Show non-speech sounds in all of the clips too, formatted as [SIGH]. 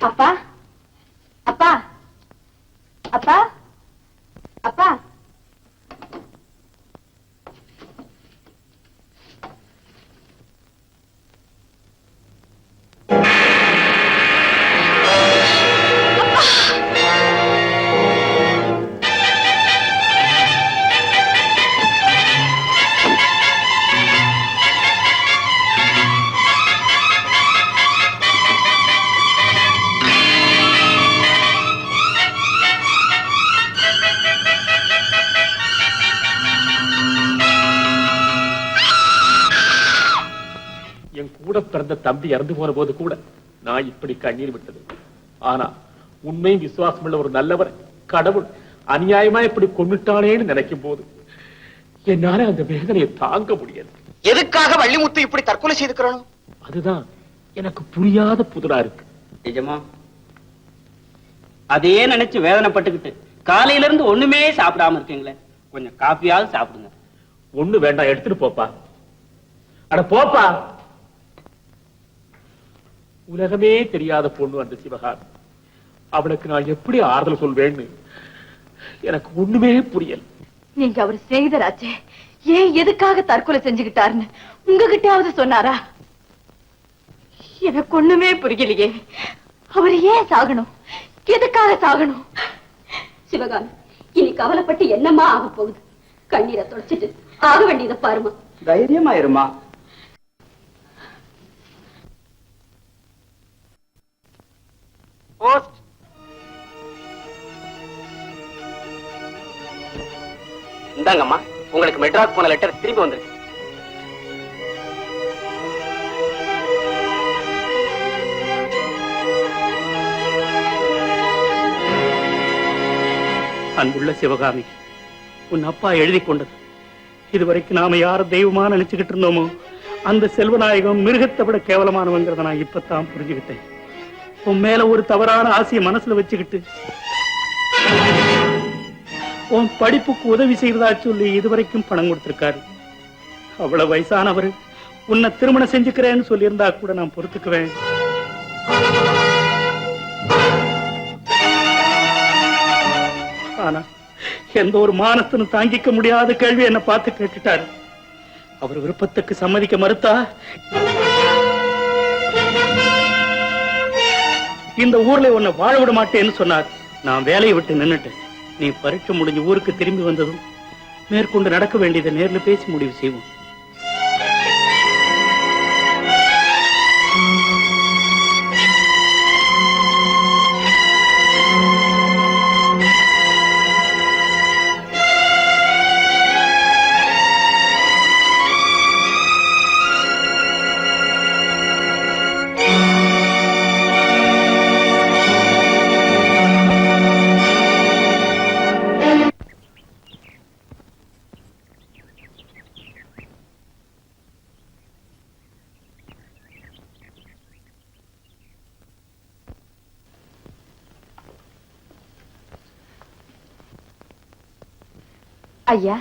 அப்பா? அப்பா? அப்பா? பிறந்த தம்பி இறந்து போன போது கூட நான் இப்படி கண்ணீர் விட்டது. ஆனா உண்மை விசுவாசம் உள்ள ஒரு நல்லவர் கடவுள் அநியாயமா இப்படி கொன்னுட்டானேன்னு நினைக்கும் போது என்னால அந்த வேதனையை தாங்க முடியாது. எதுக்காக வள்ளிமுத்து இப்படி தற்கொலை செய்துக்கிறோம் அதுதான் எனக்கு புரியாத புதிரா இருக்கு. நிஜமா? அதையே நினைச்சு வேதனைப்பட்டுக்கிட்டு காலையில இருந்து ஒண்ணுமே சாப்பிடாம இருக்கீங்களே கொஞ்சம் காப்பியாவது சாப்பிடுங்க. ஒண்ணு வேண்டாம் எடுத்துட்டு போப்பா. அட போப்பா. உலகமே தெரியாத பொண்ணு அந்த சிவகாமி. அவளுக்கு நான் எப்படி ஆறுதல் சொல்வேன்னு எனக்கு ஒண்ணுமே புரியல. நீங்க அவர் சிநேகிதராச்சே. ஏன் எதுக்காக தற்கொலை செஞ்சுக்கிட்டாருன்னு உங்ககிட்டயாவது சொன்னாரா? எனக்கு ஒண்ணுமே புரியலையே. அவர் ஏன் சாகணும்? எதுக்காக சாகணும்? சிவகாமி இனி கவலைப்பட்டு என்னமா ஆக போகுது? கண்ணீரை தொடச்சிட்டு ஆக வேண்டியதை பாருமா தைரியமா போஸ்ட். இந்தாங்கம்மா உங்களுக்கு மெட்ராஸ் போன லெட்டர் திரும்பி வந்திருக்கு. அன்புள்ள சிவகாமி உன் அப்பா எழுதி கொண்டது. இதுவரைக்கும் நாம யார தெய்வமா நினைச்சுக்கிட்டு இருந்தோமோ அந்த செல்வநாயகம் மிருகத்தை விட கேவலமானவங்கிறத நான் இப்பத்தான் புரிஞ்சுக்கிட்டேன் உன் மேல ஒரு தவறான ஆசையை மனசுல வச்சுக்கிட்டு உன் படிப்புக்கு உதவி செய்யறதா சொல்லி இதுவரைக்கும் பணம் கொடுத்திருக்காரு. அவ்வளவு வயசானவர் உன்னை திருமணம் செஞ்சுக்கிறேன்னு சொல்லியிருந்தா கூட நான் பொறுத்துக்குவேன். ஆனா எந்த ஒரு மானத்தனும் தாங்கிக்க முடியாத கேள்வி என்ன பார்த்து கேட்டுட்டாரு. அவர் விருப்பத்துக்கு சம்மதிக்க மறுத்தா இந்த ஊர்ல உன்னை வாழ விட மாட்டேன்னு சொன்னார். நான் வேலையை விட்டு நின்னுட்டேன். நீ பரீட்சை முடிஞ்சு ஊருக்கு திரும்பி வந்ததும் மேற்கொண்டு நடக்க வேண்டியதை நேர்ல பேசி முடிவு செய்வோம். ஐயா.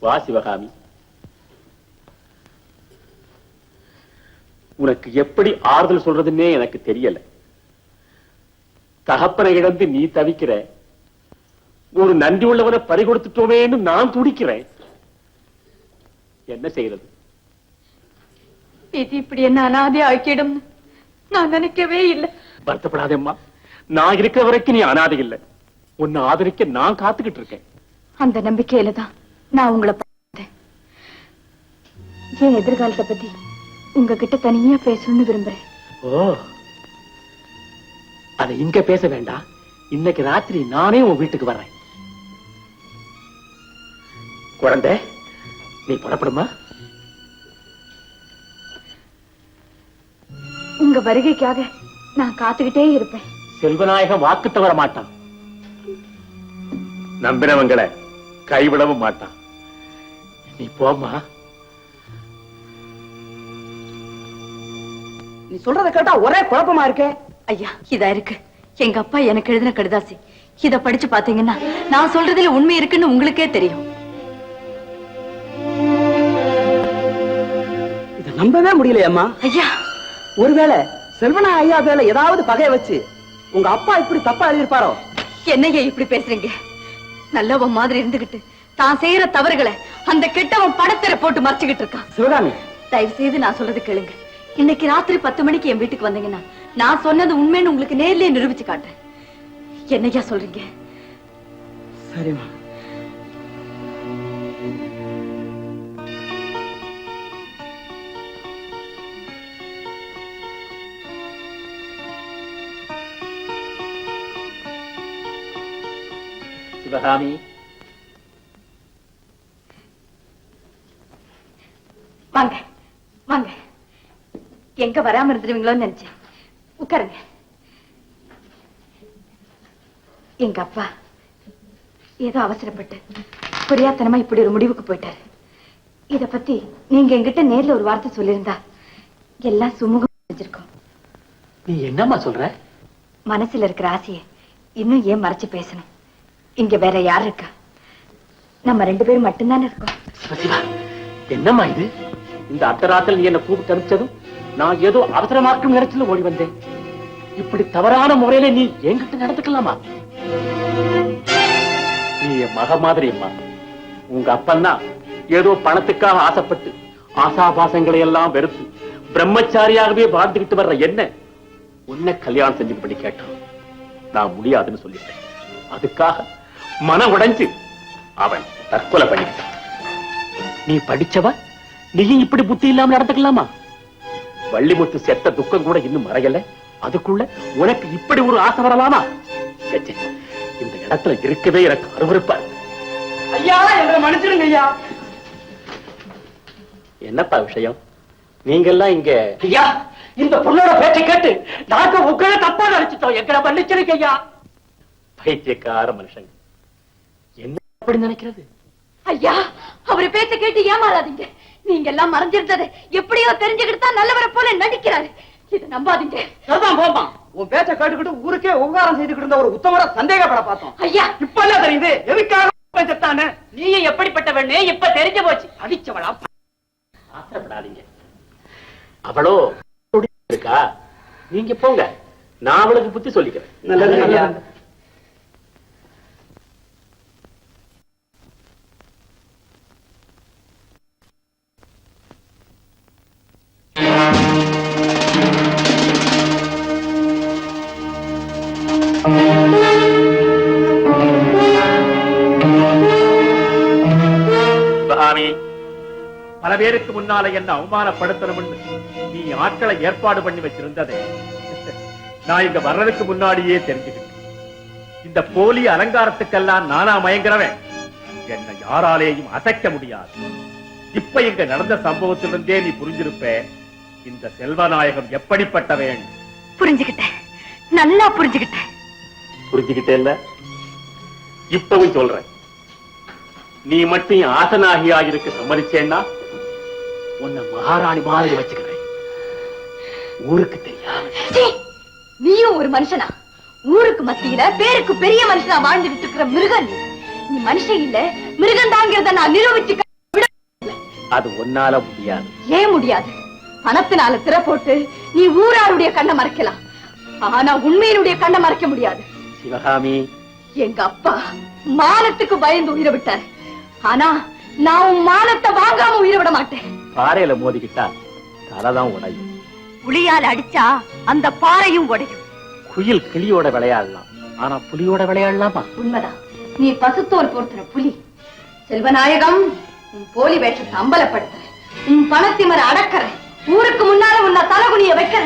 வா சிவகாமி. உனக்கு எப்படி ஆறுதல் சொல்றதுன்னே எனக்கு தெரியல. தகப்பனை இழந்து நீ தவிக்கிற ஒரு நன்றி உள்ளவனை பறி கொடுத்துட்டோமேன்னு நான் துடிக்கிறேன். என்ன செய்யறது? இது இப்படி என்ன அனாதை ஆக்கிடும் நான் நினைக்கவே இல்லை. வருத்தப்படாதேம்மா. நான் இருக்கிற வரைக்கும் நீ அனாதை இல்லை. உன்னை ஆதரிக்க நான் காத்துக்கிட்டு இருக்கேன். அந்த நம்பிக்கையில தான் நான் உங்களை பார்த்தேன். என் எதிர்காலத்தை பத்தி உங்ககிட்ட தனியா பேசணும்னு விரும்புறேன்? ஓ அதை இங்க பேச வேண்டாம். இன்னைக்கு ராத்திரி நானே உன் வீட்டுக்கு வர்றேன். குழந்தை நீ புறப்படுமா? உங்க வருகைக்காக நான் காத்துக்கிட்டே இருப்பேன். செல்வநாயகம் வாக்கு தவற மாட்டான் நம்பினவங்களை கைவிடவும் மாட்டான். நீ போம்மா. நீ சொல்றத கேட்டா ஒரே குழப்பமா இருக்கே? ஐயா இதா இருக்கு. எங்க அப்பா எனக்கு எழுதின கடிதாசி. இத படிச்சு பாத்தீங்கன்னா நான் சொல்றதுல உண்மை இருக்குன்னு உங்களுக்கே தெரியும். இதை நம்பவே முடியலையம்மா. ஐயா. ஒருவேளை செல்வனா ஐயா மேல ஏதாவது பகைய வச்சு உங்க அப்பா இப்படி தப்பா எழுதியிருப்பாரோ? என்னையா இப்படி பேசுறீங்க? நல்லவன் மாதிரி இருந்துகிட்டு தான் செய்யற தவறுகளை அந்த கெட்டவன் படத்திர போட்டு மறைச்சுக்கிட்டு இருக்கான். சிவகாமி. தயவு செய்து நான் சொல்றது கேளுங்க. இன்னைக்கு ராத்திரி பத்து மணிக்கு என் வீட்டுக்கு வந்தீங்கன்னா நான் சொன்னது உண்மைன்னு உங்களுக்கு நேர்லயே நிரூபிச்சு காட்டுறேன். என்னய்யா சொல்றீங்க? சரிம்மா. சிவகாமி வாங்க வாங்க. எங்க வராம இருந்துருவீங்களோன்னு நினைச்சேன். உட்காருங்க. எங்க அப்பா ஏதோ அவசரப்பட்டு புரியாத்தனமா இப்படி ஒரு முடிவுக்கு போயிட்டாரு. இத பத்தி நீங்க என்கிட்ட நேர்ல ஒரு வார்த்தை சொல்லியிருந்தா எல்லாம் சுமூகம் செஞ்சிருக்கோம் நீ என்னம்மா சொல்ற? மனசுல இருக்கிற ஆசைய இன்னும் ஏன் மறைச்சு பேசணும்? இங்க வேற யார் இருக்கா? நம்ம ரெண்டு பேரும் மட்டும்தானே இருக்கோம். சிவசிவா என்னம்மா இது? இந்த அர்த்தராத்தில் நீ என்ன கூப்பிட்டு அனுப்பிச்சதும் நான் ஏதோ அவசரமாக்கும் நேரத்தில் ஓடி வந்தேன். இப்படி தவறான முறையில நீ என்கிட்ட நடந்துக்கலாமா? நீ என் மக மாதிரி அம்மா. உங்க அப்பன்னா ஏதோ பணத்துக்காக ஆசைப்பட்டு ஆசாபாசங்களை எல்லாம் வெறுத்து பிரம்மச்சாரியாகவே வாழ்ந்துகிட்டு வர்ற என்ன? உன்னை கல்யாணம் செஞ்சுக்கப்படி கேட்டான் நான் முடியாதுன்னு சொல்லிட்டேன். அதுக்காக மனம் உடைஞ்சு அவன் தற்கொலை பண்ணிக்கிட்டான் நீ படிச்சவ? நீயும் இப்படி புத்தி இல்லாம நடந்துக்கலாமா? வள்ளிமுத்து செத்த துக்கம் கூட இன்னும் மறையல. அதுக்குள்ள உனக்கு இப்படி ஒரு ஆசை வரலாமா. இந்த இடத்துல இருக்கவே எனக்கு அருவருப்பா. ஐயா எங்களை மன்னிச்சிருங்க ஐயா. என்னப்பா விஷயம்? நீங்க எல்லாம் இங்க ஐயா இந்த பொண்ணோட பேச்சை கேட்டு நாங்க உங்களை தப்பா நினைச்சிட்டோம். எங்களை மன்னிச்சிருக்க ஐயா. பைத்தியக்கார மனுஷங்க. என்ன அப்படி நினைக்கிறது? ஐயா அவரு பேச்ச கேட்டு ஏமாறாதீங்க. நீங்க எல்லாம் மறைஞ்சிருந்ததை எப்படியோ தெரிஞ்சுக்கிட்டு தான் நல்லவரை போல நடிக்கிறாரு. இத நம்பாதீங்க. போமா உன் பேச்ச கேட்டுக்கிட்டு ஊருக்கே உபகாரம் செய்துக்கிட்டு இருந்த ஒரு உத்தமர சந்தேகப்பட பார்த்தோம். ஐயா. இப்ப என்ன தெரியுது எதுக்காக செத்தானே நீயும் எப்படிப்பட்டவனே இப்ப தெரிஞ்சு போச்சு. அடிச்சவளா ஆத்திரப்படாதீங்க. அவளோ இருக்கா? நீங்க போங்க. நான் அவளுக்கு புத்தி சொல்லிக்கிறேன். நல்லது. முன்னால என்ன அவமானப்படுத்தணும்னு நீ ஆட்களை ஏற்பாடு பண்ணி வச்சிருந்ததே. நான் இங்க வர்றதுக்கு முன்னாடியே தெரிஞ்சுக்கிட்டேன். இந்த போலி அலங்காரத்துக்கெல்லாம் நானா மயங்குறவன். என்னை யாராலேயும் அசைக்க முடியாது. இப்ப இங்க நடந்த சம்பவத்திலிருந்தே நீ புரிஞ்சிருப்ப இந்த செல்வநாயகம் எப்படிப்பட்டவன்? புரிஞ்சுக்கிட்டேன். நல்லா புரிஞ்சுக்கிட்டேன். புரிஞ்சுக்கிட்டேல்ல? இப்பவும் சொல்றேன். நீ மட்டும் ஆசனாகியா இருக்க சம்மதிச்சேன்னா உன்னை மகாராணி மாதிரி வச்சுக்கிறேன். ஊருக்கு தெரியாம. நீயும் ஒரு மனுஷனா? ஊருக்கு மத்தியில பேருக்கு பெரிய மனுஷனா வாழ்ந்துட்டு இருக்கிற மிருகம் நீ நீ மனுஷன் இல்ல மிருகம் தாங்கிறத நான் நிரூபிச்சு அது ஒன்னால முடியாது. ஏன் முடியாது? பணத்தினால திரை போட்டு நீ ஊராருடைய கண்ணை மறைக்கலாம். ஆனா உண்மையினுடைய கண்ணை மறைக்க முடியாது. சிவகாமி. எங்க அப்பா மானத்துக்கு பயந்து உயிரை விட்டாரு. ஆனா நான் உன் மானத்தை வாங்காம உயிரை விட மாட்டேன். பாறையில மோதிக்கிட்டா தலைதான் உடையும். புலியால் அடிச்சா அந்த பாறையும் உடையும். குயில் கிளியோட விளையாடலாம். ஆனா புலியோட விளையாடலாமா? உண்மைதான். நீ பசுத்தோல் போர்த்துற புலி. செல்வநாயகம் உன் போலி வேஷத்தை அம்பலப்படுத்துற உன் பணத்திமர அடக்கற ஊருக்கு முன்னால உன்னை தலகுனிய வைக்கிற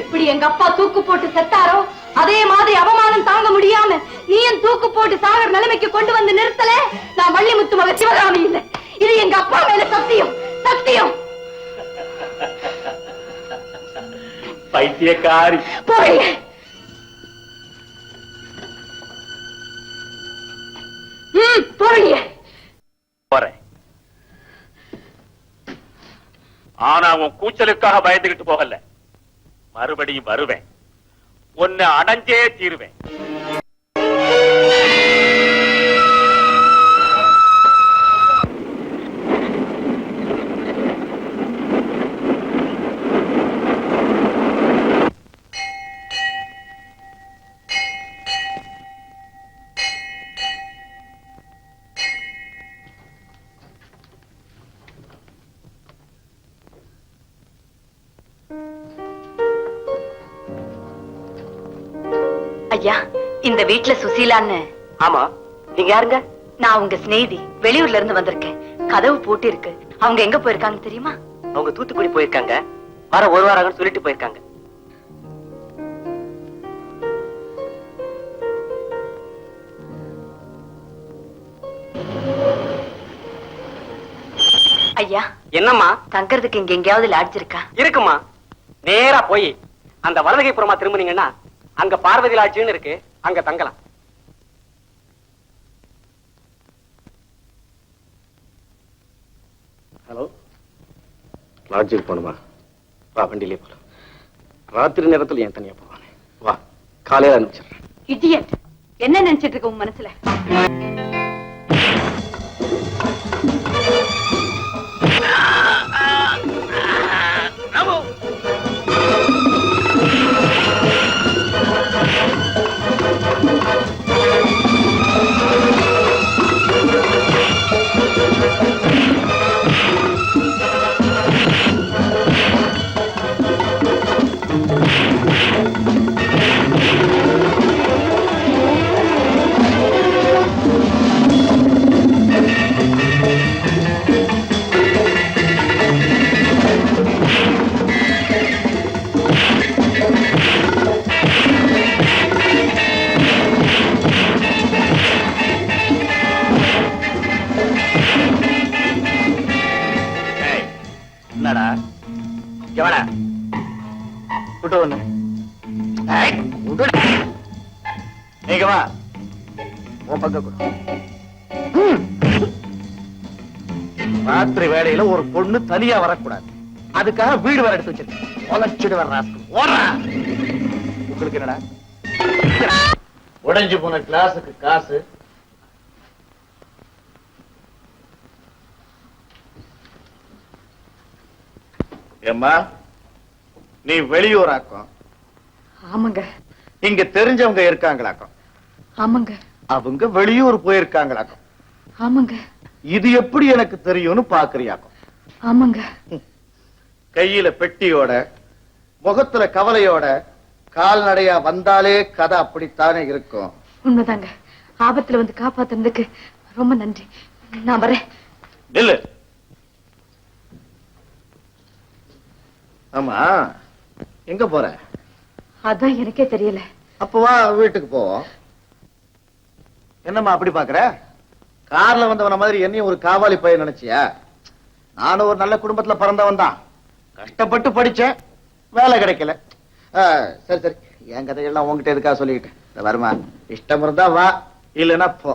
எப்படி எங்க அப்பா தூக்கு போட்டு செத்தாரோ அதே மாதிரி அவமானம் தாங்க முடியாம நீயும் தூக்கு போட்டு சாகர நிலைமைக்கு கொண்டு வந்து நிறுத்தல நான் வள்ளிமுத்து மக சிவகாமி இல்ல இது எங்க அப்பா மேல சத்தியம். சத்தியம் பைத்தியக்காரி போறேன் ஆனா உன் கூச்சலுக்காக பயந்துகிட்டு போகல மறுபடியும் வருவேன் உன்னை அடைஞ்சே தீருவேன் ஐயா இந்த வீட்ல சுசீலான்னு. ஆமா நீங்க யாருங்க? நான் உங்க சிநேகிதி வெளியூர்ல இருந்து வந்திருக்கேன். கதவு பூட்டி இருக்கு அவங்க எங்க போயிருக்காங்க தெரியுமா? அவங்க தூத்துக்குடி போயிருக்காங்க. வர ஒரு வாரம் சொல்லிட்டு போயிருக்காங்க. ஐயா என்னம்மா? தங்கறதுக்கு இங்க எங்கேயாவது லாட்ஜ் இருக்கா? இருக்குமா நேரா போய் அந்த வலதுகைப்புறமா திரும்பினீங்கன்னா அங்க பார்வதி லாட்ஜின்னு இருக்கு. அங்க தங்கலாம். ஹலோ. லாட்ஜுக்கு போகணுமா? வா வண்டியிலே போகலாம் ராத்திரி நேரத்தில் ஏன் தனியா போவானே. வா காலையில அனுப்பிச்சிடுறேன். இடியட் என்ன நினைச்சிட்டு இருக்க உன் மனசுல? என்னடா எவன விட்டு ஒண்ணு உன் ராத்திரி வேலையில ஒரு பொண்ணு தனியா வரக்கூடாது. அதுக்காக வீடு வர எடுத்து வச்சிருக்கேன். உழைச்சிடு வர உங்களுக்கு என்னடா? உடைஞ்சு போன கிளாஸுக்கு காசு. ஏம்மா? நீ வெளியூராக்கம் ஆமாங்க. இங்க தெரிஞ்சவங்க இருக்காங்களாக்கம் ஆமாங்க. அவங்க வெளியூர் போயிருக்காங்களாக்கம் ஆமாங்க. இது எப்படி எனக்கு தெரியும்னு பாக்குறியாக்கும் ஆமாங்க. கையில பெட்டியோட முகத்துல கவலையோட கால்நடையா வந்தாலே கதை அப்படித்தானே இருக்கும். உண்மைதாங்க. ஆபத்துல வந்து காப்பாத்துனதுக்கு ரொம்ப நன்றி. நான் வரேன். ஆமா. எங்க போற? அதான் எனக்கே தெரியல. அப்ப வா வீட்டுக்கு போவோம். என்னம்மா அப்படி பாக்குற? கார்ல வந்தவன மாதிரி என்னையும் ஒரு காவாலி பையன் நினைச்சியா? நானும் ஒரு நல்ல குடும்பத்துல பிறந்தவன் தான். கஷ்டப்பட்டு படிச்சேன் வேலை கிடைக்கல. சரி சரி. என் கதையெல்லாம் உன்கிட்ட எதுக்காக சொல்லிக்கிட்டேன்? வருமா? இஷ்டம் இருந்தா வா இல்லைன்னா போ.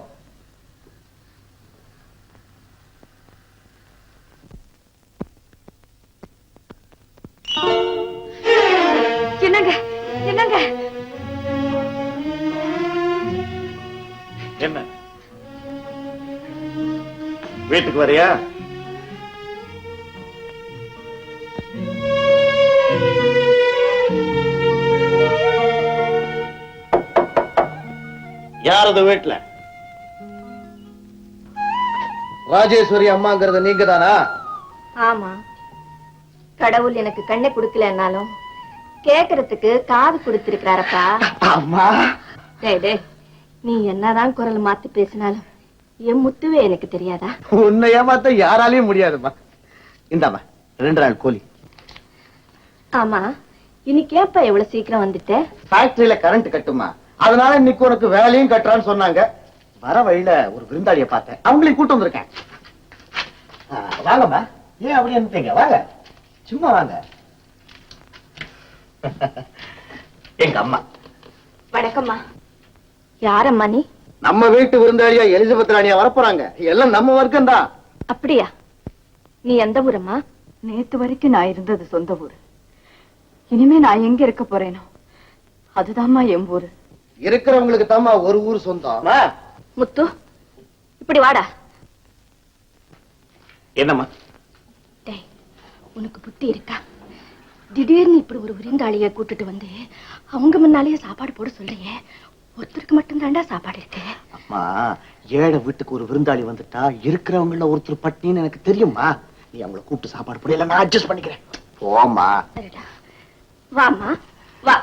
வீட்டுக்கு வரியா? யாரது வீட்டுல? ராஜேஸ்வரி அம்மாங்கிறது நீங்க தானா ஆமா. கடவுள் எனக்கு கண்ணை கொடுக்கலன்னாலும் கேக்குறதுக்கு காது கொடுத்திருக்கிறாரப்பா. அம்மா. டேய் டேய் நீ என்னதான் குரல் மாத்தி பேசினாலும் என் முத்துவே எனக்கு தெரியாதா? உன்னை ஏமாத்த யாராலையும் முடியாதும்மா. இந்தாம்மா ரெண்டு நாள் கூலி. ஆமா இன்னைக்கு ஏப்பா எவ்வளவு சீக்கிரம் வந்துட்ட? ஃபேக்டரியில கரண்ட் கட்டுமா? அதனால இன்னைக்கு உனக்கு வேலையும் கட்டுறான்னு சொன்னாங்க. வர வழியில ஒரு விருந்தாளிய பார்த்தேன். அவங்களையும் கூட்டு வந்திருக்கேன். வாங்கம்மா. ஏன் அப்படி இருந்தீங்க வாங்க. சும்மா வாங்க. [LAUGHS] எங்க அம்மா. வணக்கம்மா. யாரம்மா நீ? நம்ம வீட்டு விருந்தாளியா எலிசபெத் ராணியா வரப்போறாங்க. எல்லாம் நம்ம வர்க்கம் தான் அப்படியா? நீ எந்த ஊரம்மா? நேத்து வரைக்கும் நான் இருந்தது சொந்த ஊர். இனிமே நான் எங்க இருக்க போறேனோ? அதுதாம்மா என் ஊரு. இருக்கிறவங்களுக்கு தாம்மா ஒரு ஊர் சொந்தம். முத்து இப்படி வாடா. என்னம்மா? டேய் உனக்கு புத்தி இருக்கா? திடீர்னு இப்படி ஒரு விருந்தாளிய கூட்டிட்டு வந்து அவங்க முன்னாலேயே சாப்பாடு போட சொல்றியே? ஒருத்தருக்கு மட்டும்தான்டா சாப்பாடு இருக்கு. அம்மா ஏழை வீட்டுக்கு ஒரு விருந்தாளி வந்துட்டா இருக்கிறவங்கள ஒருத்தர் பட்டினின்னு எனக்கு தெரியுமா நீ அவங்கள கூப்பிட்டு சாப்பாடு போட இல்ல நான் அட்ஜஸ்ட் பண்ணிக்கிறேன். போமா சரிடா. வாம்மா. வா.